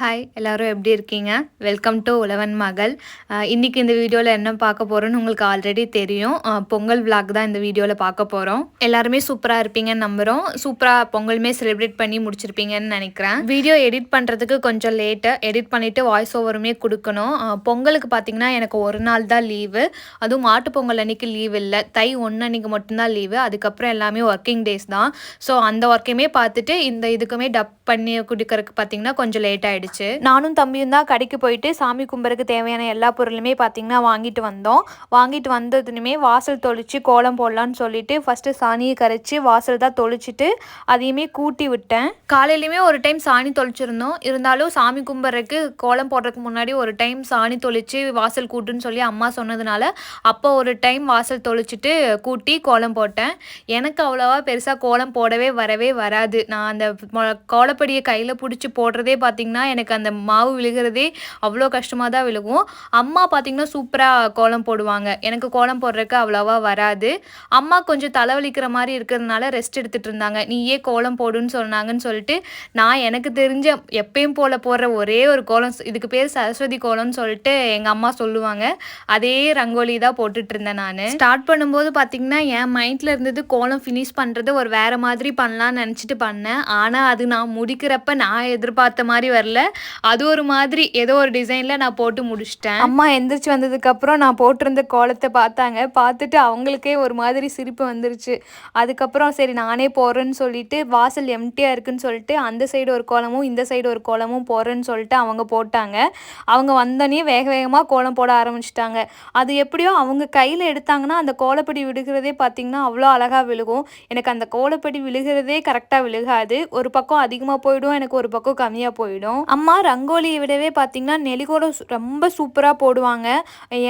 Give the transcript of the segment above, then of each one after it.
Hi எல்லோரும் எப்படி இருக்கீங்க? வெல்கம் டு உழவன் மகள். இன்றைக்கி இந்த வீடியோவில் என்ன பார்க்க போகிறோன்னு உங்களுக்கு ஆல்ரெடி தெரியும். பொங்கல் விளாக் தான் இந்த வீடியோவில் பார்க்க போகிறோம் எல்லாருமே சூப்பராக இருப்பீங்கன்னு நம்புகிறோம் சூப்பராக பொங்கலுமே செலிப்ரேட் பண்ணி முடிச்சிருப்பீங்கன்னு நினைக்கிறேன். வீடியோ எடிட் பண்ணுறதுக்கு கொஞ்சம் லேட்டு எடிட் பண்ணிவிட்டு வாய்ஸ் ஓவருமே கொடுக்கணும் பொங்கலுக்கு பார்த்தீங்கன்னா எனக்கு ஒரு நாள் தான் லீவு அதுவும் மாட்டு பொங்கல் அன்றைக்கி லீவ் இல்லை. தை ஒன்று அன்றைக்கி மட்டும்தான் லீவு அதுக்கப்புறம் எல்லாமே ஒர்க்கிங் டேஸ் தான். ஸோ அந்த ஒர்க்கையுமே பார்த்துட்டு இந்த இதுக்குமே டப் பண்ணி கொடுக்கறதுக்கு பார்த்தீங்கன்னா கொஞ்சம் லேட் ஆயிடுச்சு நானும் தம்பியும் தான் கடைக்கு போயிட்டு சாமி கும்பருக்கு தேவையான எல்லா பொருளுமே பார்த்தீங்கன்னா வாங்கிட்டு வந்தோம். வாங்கிட்டு வந்ததுனுமே வாசல் தொளிச்சு கோலம் போடலான்னு சொல்லிட்டு ஃபர்ஸ்ட் சாணியை கரைச்சி வாசல் தான் தொளிச்சிட்டு அதையுமே கூட்டி விட்டேன். காலையிலையுமே ஒரு டைம் சாணி தொளிச்சிருந்தோம். இருந்தாலும் சாமி கும்பிட்றதுக்கு கோலம் போடுறதுக்கு முன்னாடி ஒரு டைம் சாணி தொளிச்சு வாசல் கூட்டுன்னு சொல்லி அம்மா சொன்னதுனால அப்போ ஒரு டைம் வாசல் தொளிச்சிட்டு கூட்டி கோலம் போட்டேன். எனக்கு அவ்வளோவா பெருசாக கோலம் போடவே வரவே வராது. நான் அந்த மொ- கோலப்படியை கையில் பிடிச்சி போடுறதே பார்த்தீங்கன்னா எனக்கு அந்த மாவு விழுகிறதே அவ்வளோ கஷ்டமாக தான் விழுகும். அம்மா பார்த்தீங்கன்னா சூப்பராக கோலம் போடுவாங்க. எனக்கு கோலம் போடுறதுக்கு அவ்வளோவா வராது. அம்மா கொஞ்சம் தலைவலிக்கிற மாதிரி இருக்கிறதுனால ரெஸ்ட் எடுத்துகிட்டு இருந்தாங்க. நீயே கோலம் போடுன்னு சொன்னாங்கன்னு சொல்லிட்டு நான் எனக்கு தெரிஞ்ச எப்பயும் போல போடுற ஒரே ஒரு கோலம் இதுக்கு பேர் சரஸ்வதி கோலம்னு சொல்லிட்டு எங்கள் அம்மா சொல்லுவாங்க. அதே ரங்கோலி தான் போட்டுட்டு இருந்தேன் நான். ஸ்டார்ட் பண்ணும்போது பார்த்தீங்கன்னா என் மைண்டில் இருந்தது கோலம் ஃபினிஷ் பண்ணுறது ஒரு வேற மாதிரி பண்ணலாம்னு நினச்சிட்டு பண்ணேன். ஆனால் அது நான் முடிக்கிறப்ப நான் எதிர்பார்த்த மாதிரி வரல. அது ஒரு மாதிரி ஏதோ ஒரு டிசைனில் நான் போட்டு முடிச்சிட்டேன். அம்மா எந்திரிச்சு வந்ததுக்கப்புறம் நான் போட்டிருந்த கோலத்தை பார்த்தாங்க. பார்த்துட்டு அவங்களுக்கே ஒரு மாதிரி சிரிப்பு வந்துருச்சு. அதுக்கப்புறம் சரி நானே போடுறேன்னு சொல்லிட்டு வாசல் எம்டியாக இருக்குன்னு சொல்லிட்டு அந்த சைடு ஒரு கோலமும் இந்த சைடு ஒரு கோலமும் போடுறேன்னு சொல்லிட்டு அவங்க போட்டாங்க. அவங்க வந்தோடனே வேக வேகமாக கோலம் போட ஆரம்பிச்சிட்டாங்க. அது எப்படியோ அவங்க கையில் எடுத்தாங்கன்னா அந்த கோலப்படி விழுகிறதே பார்த்திங்கன்னா அவ்வளோ அழகாக விழுகும். எனக்கு அந்த கோலப்படி விழுகிறதே கரெக்டாக விழுகாது. ஒரு பக்கம் அதிகமாக போயிடும் எனக்கு ஒரு பக்கம் கம்மியாக போயிடும். அம்மா ரங்கோலியை விடவே பார்த்திங்கன்னா நெலிகோலம் ரொம்ப சூப்பராக போடுவாங்க.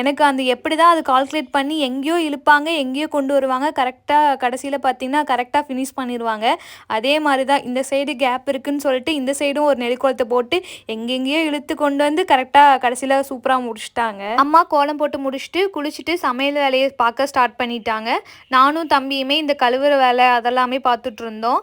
எனக்கு அந்த எப்படி தான் அது கால்குலேட் பண்ணி எங்கேயோ இழுப்பாங்க எங்கேயோ கொண்டு வருவாங்க கரெக்டாக கடைசியில் பார்த்தீங்கன்னா கரெக்டாக ஃபினிஷ் பண்ணிடுவாங்க அதே மாதிரி தான் இந்த சைடு கேப் இருக்குதுன்னு சொல்லிட்டு இந்த சைடும் ஒரு நெலிக்கோலத்தை போட்டு எங்கெங்கேயோ இழுத்து கொண்டு வந்து கரெக்டாக கடைசியில் சூப்பராக முடிச்சிட்டாங்க. அம்மா கோலம் போட்டு முடிச்சுட்டு குளிச்சுட்டு சமையல் வேலையை பார்க்க ஸ்டார்ட் பண்ணிட்டாங்க. நானும் தம்பியுமே இந்த கழுவுற வேலை அதெல்லாமே பார்த்துட்டு இருந்தோம்.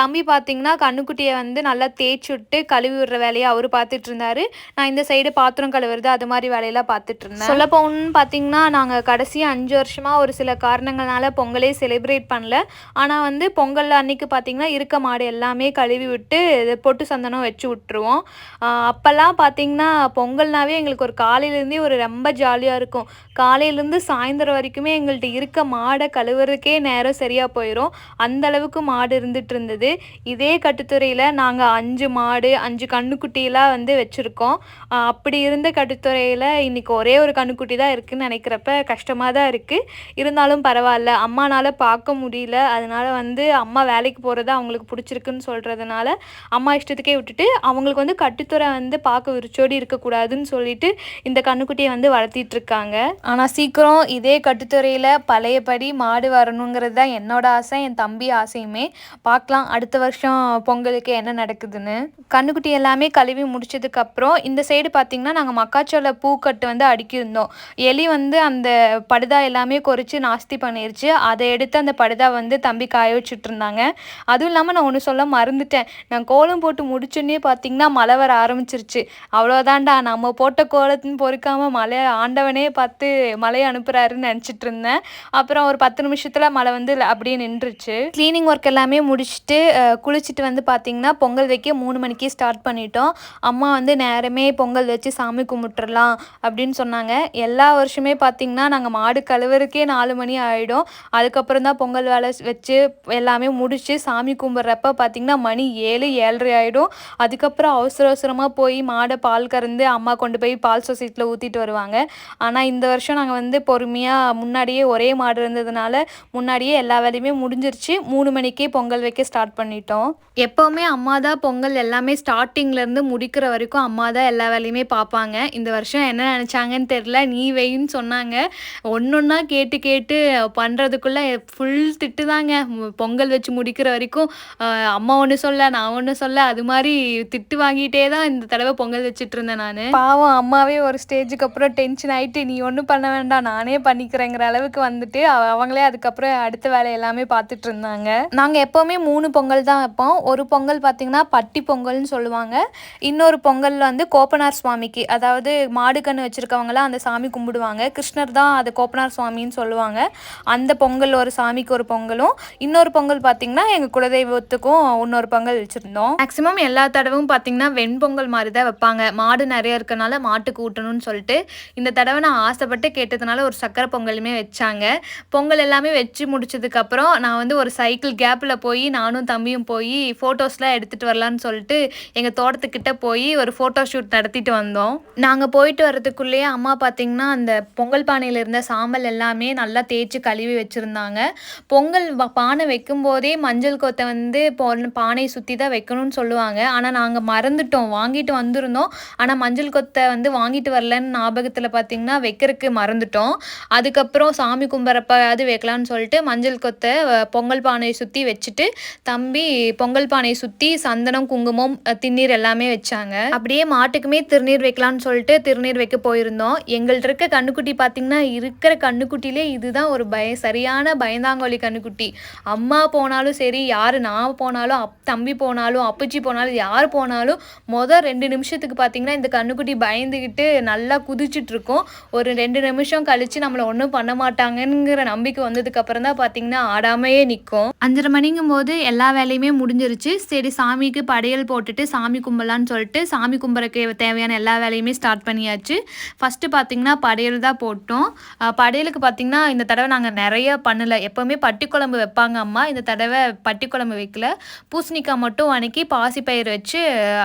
தம்பி பார்த்தீங்கன்னா கண்ணுக்குட்டியை வந்து நல்லா தேய்ச்சி விட்டு கழுவி விடுற வேலையை அவர் பார்த்துட்டு இருந்தாரு நான் இந்த சைடு பாத்திரம் கழுவுறது அது மாதிரி வேலையெல்லாம் பார்த்துட்டு இருந்தேன் சொல்ல போகணும்னு பார்த்தீங்கன்னா நாங்கள் கடைசி அஞ்சு வருஷமாக ஒரு சில காரணங்களால பொங்கலே செலிப்ரேட் பண்ணல. ஆனால் வந்து பொங்கல் அன்னைக்கு பார்த்தீங்கன்னா இருக்க மாடு எல்லாமே கழுவி விட்டு பொட்டு சந்தனம் வச்சு விட்டுருவோம். அப்போல்லாம் பார்த்தீங்கன்னா பொங்கல்னாவே எங்களுக்கு ஒரு காலையிலேருந்தே ஒரு ரொம்ப ஜாலியாக இருக்கும். காலையிலேருந்து சாயந்தரம் வரைக்குமே எங்கள்கிட்ட இருக்க மாடை கழுவுறதுக்கே நேரம் சரியாக போயிடும் அந்த அளவுக்கு மாடு இருந்துட்டு இருந்தது இதே கட்டுத்துறையில் நாங்கள் அஞ்சு மாடு அஞ்சு கண்ணுக்குட்டியெல்லாம் வந்து வச்சுருக்கோம். அப்படி இருந்த கட்டுத்துறையில் இன்றைக்கி ஒரே ஒரு கண்ணுக்குட்டி தான் இருக்குதுன்னு நினைக்கிறப்ப கஷ்டமாக தான் இருக்குது இருந்தாலும் பரவாயில்ல அம்மானால் பார்க்க முடியல. அதனால் வந்து அம்மா வேலைக்கு போகிறது அவங்களுக்கு பிடிச்சிருக்குன்னு சொல்கிறதுனால அம்மா இஷ்டத்துக்கே விட்டுட்டு அவங்களுக்கு வந்து கட்டுத்துறை வந்து பார்க்க விரிச்சோடி இருக்கக்கூடாதுன்னு சொல்லிட்டு இந்த கண்ணுக்குட்டியை வந்து வளர்த்திட்டு இருக்காங்க ஆனால் சீக்கிரம் இதே கட்டுத்துறையில் பழையபடி மாடு வரணுங்கிறது தான் என்னோட ஆசை என் தம்பி ஆசையுமே. பார்க்கலாம் அடுத்த வருஷம் பொங்கலுக்கு என்ன நடக்குதுன்னு. கண்ணுக்குட்டி எல்லாமே கழுவி முடிச்சதுக்கப்புறம் இந்த சைடு பார்த்தீங்கன்னா நாங்கள் மக்காச்சோள பூக்கட்டு வந்து அடுக்கியிருந்தோம். எலி வந்து அந்த படுதா எல்லாமே கொறிச்சு நாஸ்தி பண்ணிருச்சு. அதை எடுத்து அந்த படுதா வந்து தம்பி காய வச்சுட்டு இருந்தாங்க அதுவும் இல்லாமல் நான் ஒன்று சொல்ல மறந்துட்டேன். நான் கோலம் போட்டு முடிச்சோன்னே பார்த்தீங்கன்னா மழை வர ஆரம்பிச்சிருச்சு. அவ்வளோதான்டா நம்ம போட்ட கோலத்துன்னு பொறுக்காமல் மழை ஆண்டவனே பார்த்து மழையை அனுப்புகிறாருன்னு நினச்சிட்டு இருந்தேன் அப்புறம் ஒரு பத்து நிமிஷத்தில் மழை வந்து அப்படியே நின்றுச்சு. க்ளீனிங் ஒர்க் எல்லாமே முடிச்சுட்டு குளிச்சுட்டு வந்து பார்த்தீங்கன்னா பொங்கல் வைக்க மூணு மணிக்கே ஸ்டார்ட் பண்ணிட்டோம். அம்மா வந்து நேரமே பொங்கல் வச்சு சாமி கும்பிட்டுறலாம் அப்படின்னு சொன்னாங்க. எல்லா வருஷமே பார்த்தீங்கன்னா நாங்கள் மாடு கழுவுறக்கே நாலு மணி ஆகிடும் அதுக்கப்புறம் தான் பொங்கல் வேலை வச்சு எல்லாமே முடிச்சு சாமி கும்பிட்றப்ப பார்த்தீங்கன்னா மணி ஏழு ஏழரை ஆகிடும் அதுக்கப்புறம் அவசர அவசரமாக போய் மாடை பால் கறந்து அம்மா கொண்டு போய் பால் சொசைட்டியில் ஊற்றிட்டு வருவாங்க. ஆனால் இந்த வருஷம் நாங்கள் வந்து பொறுமையாக முன்னாடியே ஒரே மாடு இருந்ததுனால முன்னாடியே எல்லா வேலையுமே முடிஞ்சிருச்சு. மூணு மணிக்கே பொங்கல் வைக்க ஸ்டார்ட் பண்ணிட்டோம். எப்போவுமே அம்மா தான் பொங்கல் எல்லாமே பிறந்து முடிக்கிற வரைக்கும் அம்மா தான் எல்லா வேலையுமே பார்ப்பாங்க. இந்த வருஷம் என்ன நினச்சாங்கன்னு தெரில நீ வெயின்னு சொன்னாங்க. ஒன்றொன்னா கேட்டு கேட்டு பண்ணுறதுக்குள்ளே ஃபுல் திட்டு தாங்க பொங்கல் வச்சு முடிக்கிற வரைக்கும் அம்மா ஒன்று சொல்ல நான் ஒன்று சொல்ல அது மாதிரி திட்டு வாங்கிட்டே தான் இந்த தடவை பொங்கல் வச்சுட்டு இருந்தேன் நான். பாவம் அம்மாவே ஒரு ஸ்டேஜுக்கு அப்புறம் டென்ஷன் ஆகிட்டு நீ ஒன்றும் பண்ண வேண்டாம் நானே பண்ணிக்கிறேங்கிற அளவுக்கு வந்துட்டு அவங்களே அதுக்கப்புறம் அடுத்த வேலை எல்லாமே பார்த்துட்டு இருந்தாங்க. நாங்கள் எப்போவுமே மூணு பொங்கல் தான் வைப்போம். ஒரு பொங்கல் பார்த்தீங்கன்னா பட்டி பொங்கல்னு சொல்லுவாங்க. இன்னொரு பொங்கல் வந்து கோப்பனார் சுவாமிக்கு அதாவது மாடு கன்று வச்சுருக்கவங்களாம் அந்த சாமி கும்பிடுவாங்க. கிருஷ்ணர் தான் அது கோப்பனார் சுவாமின்னு சொல்லுவாங்க. அந்த பொங்கல் ஒரு சாமிக்கு ஒரு பொங்கலும். இன்னொரு பொங்கல் பார்த்திங்கன்னா எங்கள் குலதெய்வத்துக்கும் இன்னொரு பொங்கல் வச்சுருந்தோம். மேக்ஸிமம் எல்லா தடவும் பார்த்திங்கன்னா வெண்பொங்கல் மாதிரி தான் வைப்பாங்க. மாடு நிறைய இருக்கனால மாட்டுக்கு ஊட்டணும்னு சொல்லிட்டு இந்த தடவை நான் ஆசைப்பட்டு கேட்டதுனால ஒரு சக்கரை பொங்கலுமே வச்சாங்க. பொங்கல் எல்லாமே வச்சு முடிச்சதுக்கப்புறம் நான் வந்து ஒரு சைக்கிள் கேப்பில் போய் நானும் தம்பியும் போய் ஃபோட்டோஸ்லாம் எடுத்துகிட்டு வரலான்னு சொல்லிட்டு எங்கள் தோட்டத்துக்கு கிட்ட போய் ஒரு ஃபோட்டோ ஷூட் நடத்திட்டு வந்தோம். நாங்கள் போயிட்டு வரதுக்குள்ளேயே அம்மா பார்த்திங்கன்னா அந்த பொங்கல் பானையில் இருந்த சாம்பல் எல்லாமே நல்லா தேய்ச்சி கழுவி வச்சுருந்தாங்க. பொங்கல் பானை வைக்கும்போதே மஞ்சள் கொத்தை வந்து பானையை சுற்றி தான் வைக்கணும்னு சொல்லுவாங்க. ஆனால் நாங்கள் மறந்துட்டோம். வாங்கிட்டு வந்திருந்தோம். ஆனால் மஞ்சள் கொத்தை வந்து வாங்கிட்டு வரலன்னு ஞாபகத்தில் பார்த்திங்கன்னா வைக்கிறதுக்கு மறந்துட்டோம். அதுக்கப்புறம் சாமி கும்பிட்றப்ப வைக்கலான்னு சொல்லிட்டு மஞ்சள் கொத்தை பொங்கல் பானையை சுற்றி வச்சுட்டு தம்பி பொங்கல் பானையை சுற்றி சந்தனம் குங்குமம் திண்ணீர் எல்லாமே வச்சாங்க. அப்படியே மாட்டுக்குமே திருநீர் வைக்கலான்னு சொல்லிட்டு திருநீர் வைக்க போயிருந்தோம். எங்கள்கிட்ட இருக்க கண்ணுக்குட்டி பார்த்திங்கன்னா இருக்கிற கண்ணுக்குட்டிலே இதுதான் ஒரு பய சரியான பயந்தாங்கோலி கண்ணுக்குட்டி. அம்மா போனாலும் சரி யார் நான் போனாலும் அப் தம்பி போனாலும் அப்பச்சி போனாலும் யார் போனாலும் மொதல் ரெண்டு நிமிஷத்துக்கு பார்த்திங்கன்னா இந்த கண்ணுக்குட்டி பயந்துக்கிட்டு நல்லா குதிச்சுட்டு இருக்கும் ஒரு ரெண்டு நிமிஷம் கழித்து நம்மளை ஒன்றும் பண்ண மாட்டாங்கங்கிற நம்பிக்கை வந்ததுக்கப்புறம் தான் பார்த்திங்கன்னா ஆடாமையே நிற்கும் அஞ்சரை மணிங்கும் போது எல்லா வேலையுமே முடிஞ்சிருச்சு. சரி சாமிக்கு படையல் போட்டுட்டு சாமி கும்பலான்னு சொல்லிட்டு சாமி கும்புறக்கு தேவையான எல்லா வேலையுமே ஸ்டார்ட் பண்ணியாச்சு. ஃபஸ்ட்டு பார்த்திங்கன்னா படையல் தான் போட்டோம். படையலுக்கு பார்த்திங்கன்னா இந்த தடவை நாங்கள் நிறைய பண்ணலை. எப்போவுமே பட்டி குழம்பு வைப்பாங்க அம்மா. இந்த தடவை பட்டி குழம்பு வைக்கல. பூசணிக்காய் மட்டும் வணக்கி பாசிப்பயிர் வச்சு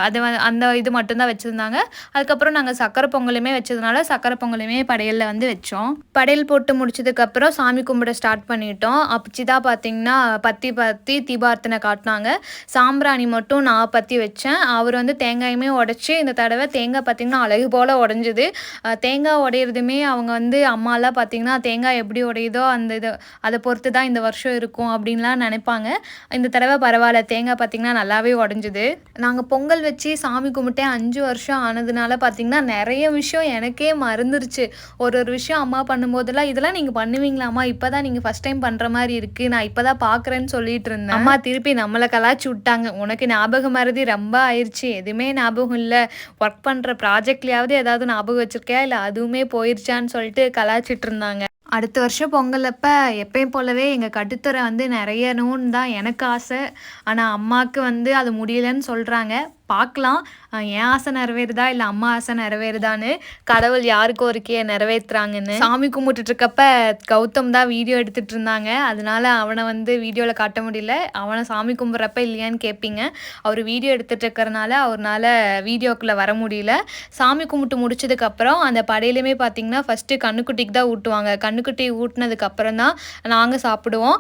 அது அந்த இது மட்டும்தான் வச்சுருந்தாங்க. அதுக்கப்புறம் நாங்கள் சக்கரை பொங்கலுமே வச்சதுனால சக்கரை பொங்கலுமே படையலில் வந்து வச்சோம். படையல் போட்டு முடிச்சதுக்கப்புறம் சாமி கும்பிட ஸ்டார்ட் பண்ணிட்டோம். தான் பார்த்திங்கன்னா பத்தி பத்தி தீபார்த்தனை காட்டினாங்க. சாம்பிராணி மட்டும் நான் பற்றி வச்சேன். அவர் வந்து வந்து தேங்காயுமே உடச்சி இந்த தடவை தேங்காய் பார்த்திங்கன்னா அழகு போல் உடஞ்சிது. தேங்காய் உடையிறதுமே அவங்க வந்து அம்மாலாம் பார்த்திங்கன்னா தேங்காய் எப்படி உடையுதோ அந்த இது அதை பொறுத்து தான் இந்த வருஷம் இருக்கும் அப்படின்லாம் நினைப்பாங்க. இந்த தடவை பரவாயில்ல தேங்காய் பார்த்திங்கன்னா நல்லாவே உடஞ்சிது. நாங்கள் பொங்கல் வச்சு சாமி கும்பிட்டே அஞ்சு வருஷம் ஆனதுனால பார்த்திங்கன்னா நிறைய விஷயம் எனக்கே மறந்துருச்சு. ஒரு ஒரு விஷயம் அம்மா பண்ணும்போதெல்லாம் இதெல்லாம் நீங்கள் பண்ணுவீங்களாம்மா? இப்போ தான் நீங்கள் ஃபஸ்ட் டைம் பண்ணுற மாதிரி இருக்குது நான் இப்போ தான் பார்க்குறேன்னு சொல்லிட்டு இருந்தேன். அம்மா திருப்பி நம்மளை கலாச்சி விட்டாங்க. உனக்கு ஞாபகம் மறதி ரொம்ப ஆயிடுச்சு எதுவுமே ஞாபகம் இல்லை. ஒர்க் பண்ணுற ப்ராஜெக்ட்லேயாவது ஏதாவது ஞாபகம் வச்சுருக்கியா? இல்லை அதுவுமே போயிடுச்சான்னு சொல்லிட்டு கலாச்சிட்டு இருந்தாங்க. அடுத்த வருஷம் பொங்கலப்ப எப்பயும் போலவே எங்கள் கட்டுத்தரை வந்து நிறையணும்னு தான் எனக்கு ஆசை. ஆனால் அம்மாவுக்கு வந்து அது முடியலன்னு சொல்கிறாங்க பார்க்கலாம். என் ஆசை நிறைவேறுதா? இல்லை அம்மா ஆசை நிறைவேறுதான்னு கடவுள் யாருக்கும் இருக்கே நிறைவேற்றுறாங்கன்னு சாமி கும்பிட்டுட்டு இருக்கப்ப கௌதம் தான் வீடியோ எடுத்துகிட்டு இருந்தாங்க. அதனால அவனை வந்து வீடியோவில் காட்ட முடியல. அவனை சாமி கும்பிட்றப்ப இல்லையான்னு கேட்பீங்க அவர் வீடியோ எடுத்துகிட்டு இருக்கிறனால அவரால் வீடியோக்குள்ளே வர முடியல. சாமி கும்பிட்டு முடிச்சதுக்கப்புறம் அந்த படையிலுமே பார்த்தீங்கன்னா ஃபஸ்ட்டு கண்ணுக்குட்டிக்கு தான் ஊட்டுவாங்க. கண்ணுக்குட்டி ஊட்டினதுக்கப்புறம் தான் நாங்கள் சாப்பிடுவோம்.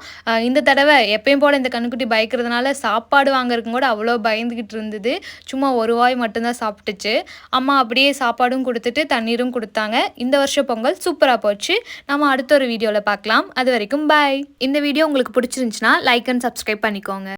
இந்த தடவை எப்பயும் போல் இந்த கண்ணுக்குட்டி பயக்கிறதுனால சாப்பாடு வாங்குறதுக்கும் கூட அவ்வளோ பயந்துக்கிட்டு இருந்தது. சும்மா ஒரு வாய் மட்டும்தான் சாப்பிட்டுச்சு. அம்மா அப்படியே சாப்பாடும் கொடுத்துட்டு தண்ணீரும் கொடுத்தாங்க. இந்த வருஷம் பொங்கல் சூப்பராக போச்சு. நம்ம அடுத்த ஒரு வீடியோவில் பார்க்கலாம். அது வரைக்கும் பாய் இந்த வீடியோ உங்களுக்கு பிடிச்சிருந்துச்சுன்னா லைக் அண்ட் சப்ஸ்கிரைப் பண்ணிக்கோங்க.